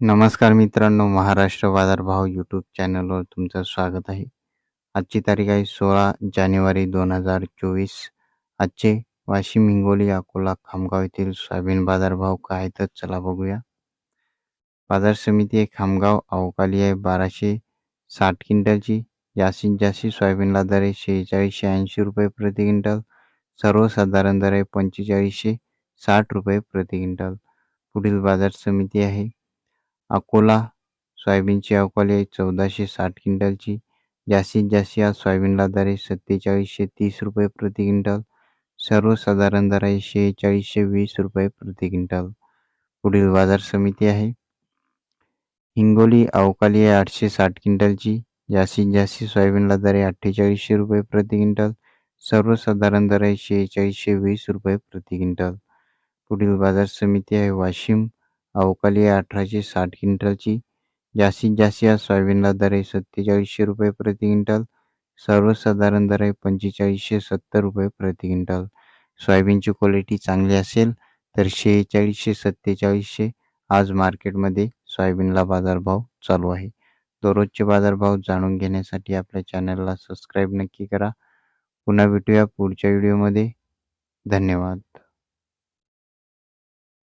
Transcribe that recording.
नमस्कार मित्रांनो महाराष्ट्र बाजारभाव यूट्यूब चॅनलवर तुमचं स्वागत आहे. आजची तारीख आहे सोळा जानेवारी दोन हजार चोवीस. आजचे वाशिम हिंगोली अकोला खामगाव येथील सोयाबीन बाजारभाव काय तर चला बघूया. बाजार समिती आहे खामगाव अवकाली आहे बाराशे साठ क्विंटलची. जास्तीत जास्त सोयाबीनला दर आहे शेहेचाळीसशे ऐंशी रुपये प्रति क्विंटल. सर्वसाधारण दर आहे पंचेचाळीसशे साठ रुपये प्रति क्विंटल. पुढील बाजार समिती आहे अकोला सोयाबीनची अकोले आहे. चौदाशे साठ क्विंटलची. जास्तीत जास्त या सोयाबीनला दर आहे सत्तेचाळीसशे तीस रुपये प्रति क्विंटल. सर्वसाधारण दर आहे शेहेचाळीसशे वीस रुपये प्रति क्विंटल. पुढील बाजार समिती आहे. हिंगोली अवकाली आहे आठशे साठ क्विंटलची. जास्तीत जास्त सोयाबीनला दर आहे अठ्ठेचाळीसशे रुपये प्रति क्विंटल. सर्वसाधारण दर आहे शेहेचाळीसशे वीस रुपये प्रति क्विंटल. पुढील बाजार समिती आहे वाशिम. अवकाली अठराशे साठ क्विंटलची जास्तीत जास्त या सोयाबीनला दर आहे सत्तेचाळीसशे रुपये प्रति क्विंटल. सर्वसाधारण दर आहे पंचेचाळीसशे सत्तर रुपये प्रति क्विंटल. सोयाबीनची क्वालिटी चांगली असेल तर शेहेचाळीसशे सत्तेचाळीसशे आज मार्केटमध्ये सोयाबीनला बाजारभाव चालू आहे. दररोजचे बाजारभाव जाणून घेण्यासाठी आपल्या चॅनलला सबस्क्राईब नक्की करा. पुन्हा भेटूया पुढच्या व्हिडिओमध्ये धन्यवाद.